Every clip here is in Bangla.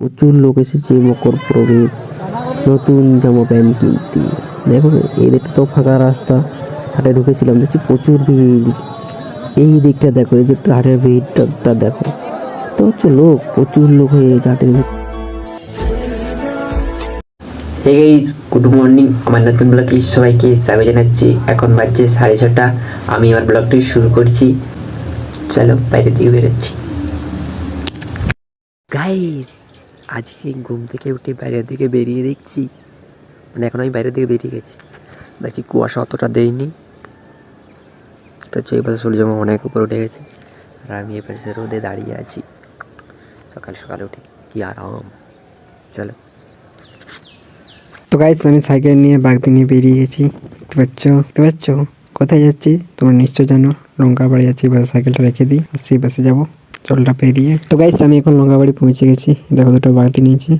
প্রচুর লোক এসেছে মকর প্রভেদ নতুন জামা প্যান্ট কিনতে। দেখো এই দিকটা তো ফাঁকা রাস্তা। হাটে ঢুকেছিলাম দেখছি প্রচুর ভিড় এই দিকটা দেখো এই দিকটা হাটের ভিড়টা দেখো। তো হচ্ছে লোক প্রচুর লোক হয়ে গেছে হাটের গাইস গুড মর্নিং আমার নতুন ব্লগে সবাইকে স্বাগত জানাচ্ছি। এখন বাজছে সাড়ে ছটা। আমি আমার ব্লগটি শুরু করছি। চলো বাইরে দিকে বেরোচ্ছি। গাইস আজকে ঘুম থেকে উঠে বাইরের দিকে বেরিয়ে দেখছি। মানে এখন আমি বাইরের দিকে বেরিয়ে গেছি। দেখছি কুয়াশা অতটা দেয়নি। তো হচ্ছে এই পাশে সূর্যমা অনেক উপরে উঠে গেছে। আর আমি এ পাশে রোদে দাঁড়িয়ে আছি। সকাল সকাল উঠে কি আরাম। চলো। তো গাইস আমি সাইকেল নিয়ে বাগদি নিয়ে বেরিয়ে গেছি। দেখতে পাচ্ছ? দেখতে পাচ্ছ? কোথায় যাচ্ছি? তোমরা নিশ্চয় জানো। লঙ্কা বাড়ি যাচ্ছি বাস সাইকেলটা রেখে দিই। সেই বাসে যাব। জলটা পেরিয়ে তো গাইস আমি এখন লঙ্কা বাড়ি পৌঁছে গেছি। দেখো দুটো বালতি নিয়েছি।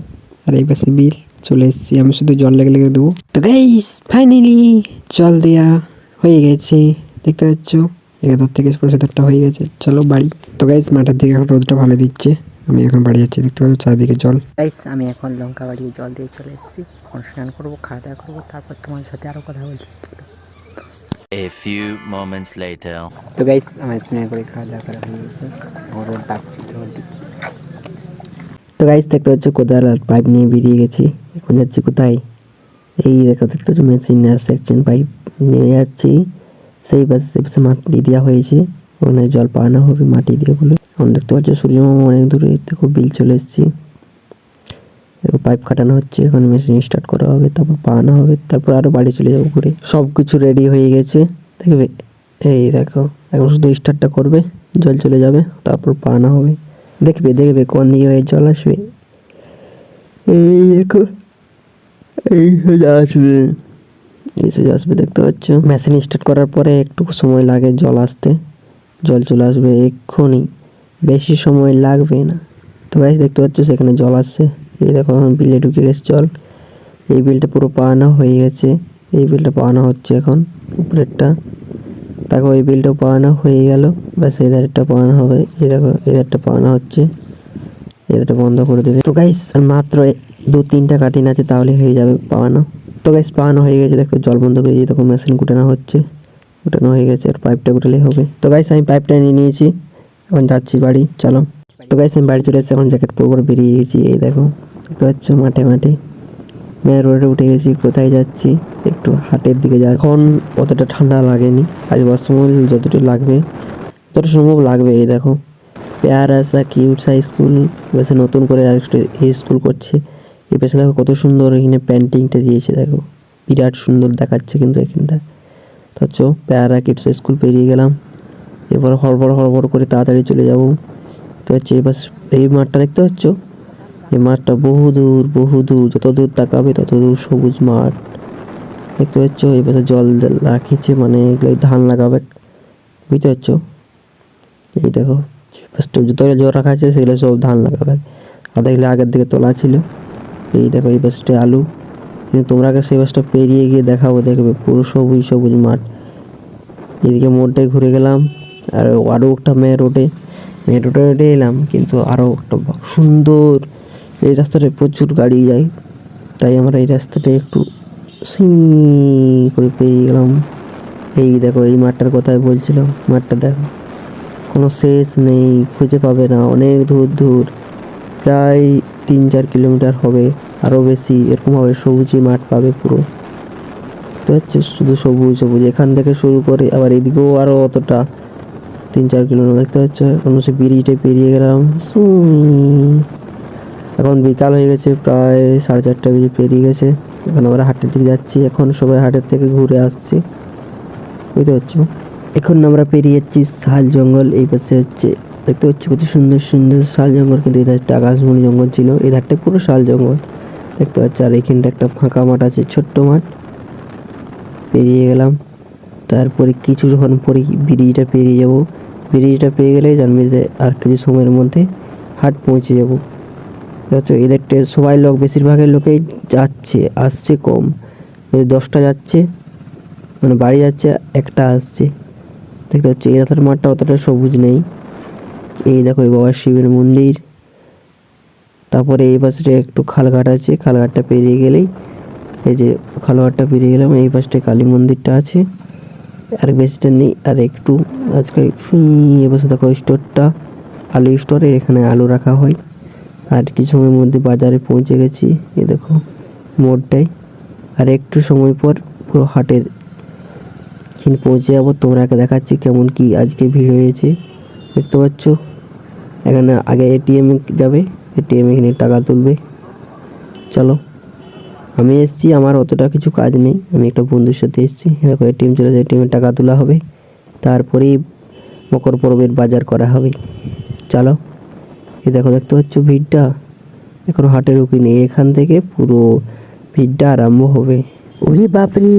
আর এই পাশে বিল, চলে এসেছি। আমি শুধু জল লেগে লেগে দেবো। তো গাইস ফাইনালি জল দেয়া হয়ে গেছে। দেখতে পাচ্ছ? এগারো থেকে পঁচাত্তরটা হয়ে গেছে। চলো বাড়ি। তো গাইস মাঠের দিকে এখন রোদটা ভালো দিচ্ছে। আমি এখন বাড়ি যাচ্ছি। দেখতে পাচ্ছ? চারিদিকে জল। গাইস আমি এখন লঙ্কা বাড়িয়ে জল দিয়ে চলে এসেছি। স্নান করব, খাওয়া দাওয়া করব। তারপর তোমার সাথে আরও কথা বলছি। A few moments later. তো গাইস আমার স্নান করে খাওয়া হয়ে গেছে। রোদ দিচ্ছি তো গাইস দেখতে পাচ্ছ কোদাল আর পাইপ নিয়ে বেরিয়ে গেছি। এখন যাচ্ছি কোথায়? এই দেখো, দেখতে পাচ্ছ মেশিন আর সেকশন পাইপ নিয়ে যাচ্ছি। সেই পাশে পাশে মাটি দেওয়া হয়েছে। ওখানে জল পাওয়ানো হবে, মাটি দিয়ে বলে। এখন দেখতে পাচ্ছ সূর্যমামা অনেক দূরে, দেখো বিল চলে এসেছি। পাইপ কাটানো হচ্ছে এখন মেশিন স্টার্ট করা হবে, তারপর পাওয়ানো হবে, তারপর আরও বাড়ি চলে যাব ঘুরে। সব কিছু রেডি হয়ে গেছে। দেখবে, এই দেখো, এখন শুধু স্টার্টটা করবে, জল চলে যাবে, তারপর পাওয়ানো হবে। দেখবে দেখবে কোন দিকে হয়ে জল আসবে। এই দেখো, এই সোজা আসবে। এই সোজা আসবে, দেখতে পাচ্ছ? মেশিন স্টার্ট করার পরে একটু সময় লাগে জল আসতে। জল চলে আসবে এক্ষুনি। বেশি সময় লাগবে না। তো গাছ দেখতে পাচ্ছ, সেখানে জল আসছে। এই দেখো, এখন বিলে ঢুকে গেছে জল এই বিলটা পুরো পাওয়ানো হয়ে গেছে। এই বিলটা পাওয়ানো হচ্ছে এখন, উপরেরটা। দেখো, এই বিলটাও পাওয়ানো হয়ে গেল। ব্যাস এই ধারটা পাওয়ানো হবে। এই দেখো এই ধারটা পাওয়ানো হচ্ছে। এটা বন্ধ করে দেবে। তো গাইস মাত্র দু তিনটা কাটিং আছে, তাহলে হয়ে যাবে পাওয়ানো তো গাইস পাওয়ানো হয়ে গেছে। দেখো, জল বন্ধ করে দিয়ে তখন মেশিন কুটানো হচ্ছে। কুটানো হয়ে গেছে, আর পাইপটা কুটালেই হবে। তো গাইস আমি পাইপটা নিয়ে নিয়েছি। এখন যাচ্ছি বাড়ি, চলো। তো গাইস আমি বাড়ি চলে এসেছি, এখন জ্যাকেট পরে বেরিয়ে গেছি, এই দেখো। দেখতে পাচ্ছ মাঠে মাঠে। মেয়ের রোডে উঠে গেছি, কোথায় যাচ্ছি, একটু হাটের দিকে যা এখন অতটা ঠান্ডা লাগেনি, আজ সময় যতটুকু লাগবে, যতটা সম্ভব লাগবে, এই দেখো। পেয়ারাসা কিউটসা স্কুল বেশ নতুন করে আর একটু এই স্কুল করছে। এই পেছনে দেখো কত সুন্দর এখানে পেন্টিংটা দিয়েছে, দেখো। বিরাট সুন্দর দেখাচ্ছে কিন্তু এখানটা। তো হচ্ছে পেয়ারা কিডস স্কুল পেরিয়ে গেলাম। এবার হড়বড় হড়বড় করে তাড়াতাড়ি চলে যাব। তো হচ্ছে এবার এই মাঠটা দেখতে পাচ্ছ? এই মাঠটা বহু দূর বহু দূর, যত দূর তাকাবে তত দূর সবুজ মাঠ। দেখতে পাচ্ছ? এই পাশে জল রাখিছে মানে এগুলো ধান লাগাবে। বুঝতে পারছ? এই দেখো ফার্স্টে যত জল রাখা আছে সেগুলো সব ধান লাগাবে। আর দেখলে আগের দিকে তোলা ছিল। এই দেখো, এই বাসটা আলু। কিন্তু তোমরা আগে সেই বাসটা পেরিয়ে গিয়ে দেখাবো, দেখবে পুরো সবুজ সবুজ মাঠ। এদিকে মোড়টায় ঘুরে গেলাম, আর আরও একটা মেয়ে রোডে। মেয়ে রোডে এলাম, কিন্তু আরও একটা সুন্দর এই রাস্তাটায় প্রচুর গাড়ি যায়। তাই আমরা এই রাস্তাটা একটু সি করে পেরিয়ে গেলাম। এই দেখো, এই মাঠটার কথাই বলছিলাম। মাঠটা দেখো, কোনো শেষ নেই, খুঁজে পাবে না, অনেক দূর দূর। প্রায় তিন চার কিলোমিটার হবে আরও বেশি, এরকমভাবে সবুজই মাঠ পাবে পুরো। তো হচ্ছে শুধু সবুজ সবুজ। এখান থেকে শুরু করে আবার এদিকেও আরও অতটা। তিন চার কিলোমিটার দেখতে হচ্ছে কোনো সে পেরিয়ে গেলাম। এখন বিকাল হয়ে গেছে, প্রায় সাড়ে চারটা বেজে পেরিয়ে গেছে। এখন আমরা হাটের দিকে যাচ্ছি, এখন সবাই হাটের থেকে ঘুরে আসছি। বুঝতে পারছ? এখন আমরা পেরিয়ে যাচ্ছি শাল জঙ্গল, এই পাশে হচ্ছে, দেখতে পাচ্ছি কত সুন্দর সুন্দর শাল জঙ্গল, কিন্তু এই ধারটা আকাশমণি জঙ্গল ছিল, এই ধারটা পুরো শাল জঙ্গল। দেখতে পাচ্ছি, আর এখানটা একটা ফাঁকা মাঠ আছে, ছোট্ট মাঠ। পেরিয়ে গেলাম, তারপরে কিছু যখন পরে ব্রিজটা পেরিয়ে যাব, ব্রিজটা পেয়ে গেলে জানবে যে আর কিছু সময়ের মধ্যে হাট পৌঁছে যাব। দেখছ? এদেরটা সবাই লোক, বেশিরভাগের লোকেই যাচ্ছে, আসছে কম। দশটা যাচ্ছে মানে বাড়ি যাচ্ছে, একটা আসছে। দেখতে পাচ্ছি, এই রাস্তার মাঠটা অতটা সবুজ নেই। এই দেখো, এই বাবা শিবের মন্দির। তারপরে এই পাশে একটু খালঘাট আছে, খালঘাটটা পেরিয়ে গেলেই এই যে খালঘাটটা পেরিয়ে গেলাম, এই পাশটায় কালী মন্দিরটা আছে। আর বেশিটা নেই, আর একটু আজকে এ পাশে দেখো স্টোরটা। আলু স্টোরে এখানে আলু রাখা হয়। আর কিছু সময়ের মধ্যে বাজারে পৌঁছে গেছি। এ দেখো, মোড়টাই। আর একটু সময় পর পুরো হাটের এখানে পৌঁছে যাব। তোমরাকে দেখাচ্ছি কেমন কি আজকে ভিড় হয়েছে। দেখতে পাচ্ছ? এখানে আগে এটিএম যাবে এটিএম এখানে টাকা তুলবে। চলো, আমি এসেছি, আমার অতটা কিছু কাজ নেই। আমি একটা বন্ধুর সাথে এসেছি। দেখো এটিএম চলে যায় এটিএমে টাকা তোলা হবে। তারপরেই মকর পর্বের বাজার করা হবে। চলো। এই দেখো, দেখতে পাচ্ছ ভিড়টা? এখন হাটে রুকিনি এখান থেকে পুরো ভিড়টা আরম্ভ হবে। ওরে বাপরে!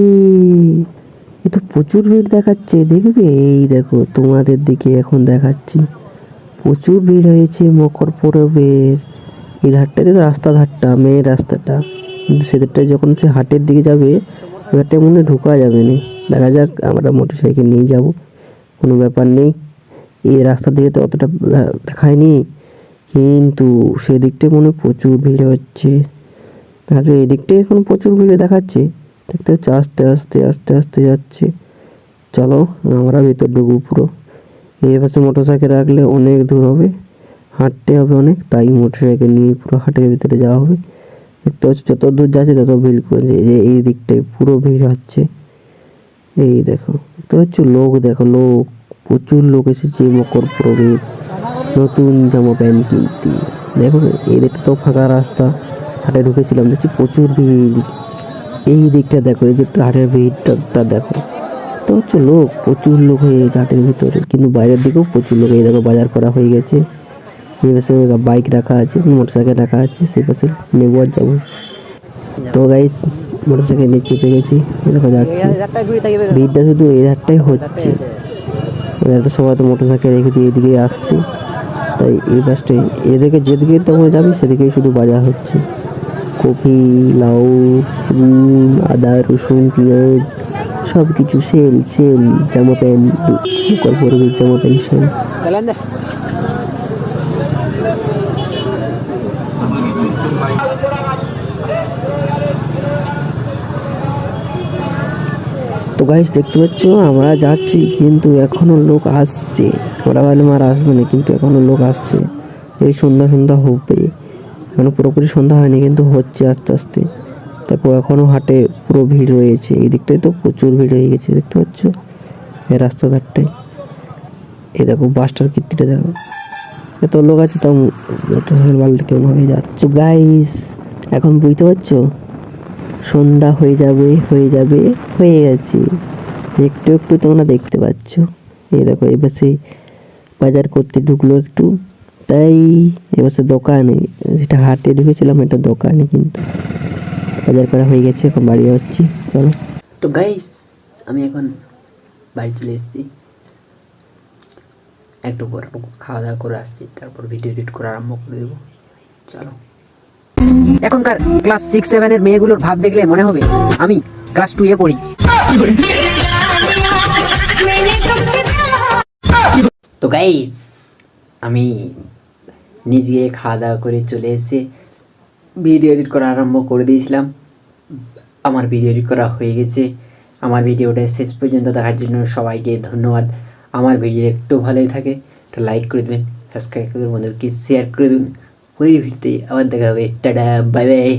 এ তো প্রচুর ভিড় দেখাচ্ছে, দেখবে? এই দেখো, তোমাদের দিকে এখন দেখাচ্ছি। প্রচুর ভিড় হয়েছে মকর পরবের। এই ধারটাতে তো রাস্তা ধারটা মেন রাস্তাটা। কিন্তু সেদিকটায় যখন সে হাটের দিকে যাবে ওধারটায় মনে ঢোকা যাবে না। দেখা যাক, আমরা মোটর সাইকেল নিয়ে যাব। কোনো ব্যাপার নেই। এই রাস্তার দিকে তো অতটা দেখায়নি। কিন্তু সেদিকটায় মনে প্রচুর ভিড় হচ্ছে। তাহলে এই দিকটায় এখন প্রচুর ভিড় দেখাচ্ছে। দেখতে হচ্ছে আস্তে আস্তে আস্তে আস্তে যাচ্ছে। চলো আমরা ভিতর ঢুকবো পুরো। এই পাশে মোটর সাইকেল রাখলে অনেক দূর হবে। হাঁটতে হবে অনেক, তাই মোটর সাইকেল নিয়ে পুরো হাটের ভিতরে যাওয়া হবে। দেখতে পাচ্ছ যত দূর যাচ্ছে তত ভিড় যে এই দিকটায় পুরো ভিড় হচ্ছে। এই দেখো, দেখতে পাচ্ছ? লোক দেখো, লোক, প্রচুর লোক এসেছে মকর প্রভেদ নতুন জামা প্যান্ট কিনতে। দেখো এই দিকটা তো ফাঁকা রাস্তা। হাটে ঢুকেছিলাম, দেখছি প্রচুর ভিড়। এই দিকটা দেখো, এই দিকটা হাটের ভিড়টা দেখো। তো হচ্ছে লোক, প্রচুর লোক হয়ে গেছে হাটের ভিতরে। কিন্তু বাইরের দিকেও প্রচুর লোক। এই দেখো, বাজার করা হয়ে গেছে। এই পাশে বাইক রাখা আছে মোটর সাইকেল রাখা আছে, সেই পাশে নেব আর যাব তো গাইস মোটর সাইকেল নিয়ে চেপে গেছি। দেখো, যাচ্ছি। ভিড়টা শুধু এই হচ্ছে। এধারটা সবাই তো মোটর সাইকেল রেখে দিয়ে এদিকে আসছে। তাই এই বাসটাই এদিকে যেদিকে তোমরা যাবে, সেদিকেই শুধু বাজার হচ্ছে। কপি লাউ, ফুল, আদা, রসুন, পেঁয়াজ সব কিছু সেল সেল জামা প্যান্ট পরবে জামা প্যান্ট সেল তো গাইস দেখতে পাচ্ছ, আমরা যাচ্ছি, কিন্তু এখনও লোক আসছে। আমরা ভাবলাম আর আসবে না কিন্তু এখনও লোক আসছে। এই সন্ধ্যা সন্ধ্যা হবে। এখনও পুরোপুরি সন্ধ্যা হয়নি, কিন্তু হচ্ছে আস্তে আস্তে। দেখো, এখনও হাটে পুরো ভিড় রয়েছে। এই দিকটায় তো প্রচুর ভিড় হয়ে গেছে, দেখতে পাচ্ছ? এই রাস্তা ধারটায় এই দেখো বাসটার কীর্তিটা দেখো। এত লোক আছে, তাও মোটরসাইকেল বাল্টি কেমন হয়ে যাচ্ছে? গাইস এখন বুঝতে পারছ? সন্ধ্যা হয়ে যাবে হয়ে যাবে, হয়ে গেছে। একটু একটু তোমরা দেখতে পাচ্ছ। এই দেখো, এবারে বাজার করতে ঢুকলো একটু। তাই এবারে দোকানে যেটা হাটে ঢুকেছিলাম এটা দোকানে কিন্তু বাজার করা হয়ে গেছে এখন বাড়ি যাচ্ছি চলো। তো গাইস আমি এখন বাড়ি চলে এসেছি। একটু পর খাওয়া দাওয়া করে আসছি তারপর ভিডিও এডিট করা আরম্ভ করে দেবো। চলো। এখনকার ক্লাস সিক্স সেভেনের মেয়েগুলোর ভাব দেখলে মনে হবে আমি ক্লাস টু এ পড়ি। তো গাইস আমি নিজে খাওয়া দাওয়া করে চলে এসে ভিডিও এডিট করা আরম্ভ করে দিয়েছিলাম। আমার ভিডিও এডিট করা হয়ে গেছে। আমার ভিডিওটা শেষ পর্যন্ত দেখার জন্য সবাইকে ধন্যবাদ। আমার ভিডিও একটু ভালোই থাকে, একটা লাইক করে দেবেন সাবস্ক্রাইব করে দেবেন, বন্ধুদেরকে শেয়ার করে দেবেন। ওই ভিডিওতে আবার দেখা হবে। Tata bye bye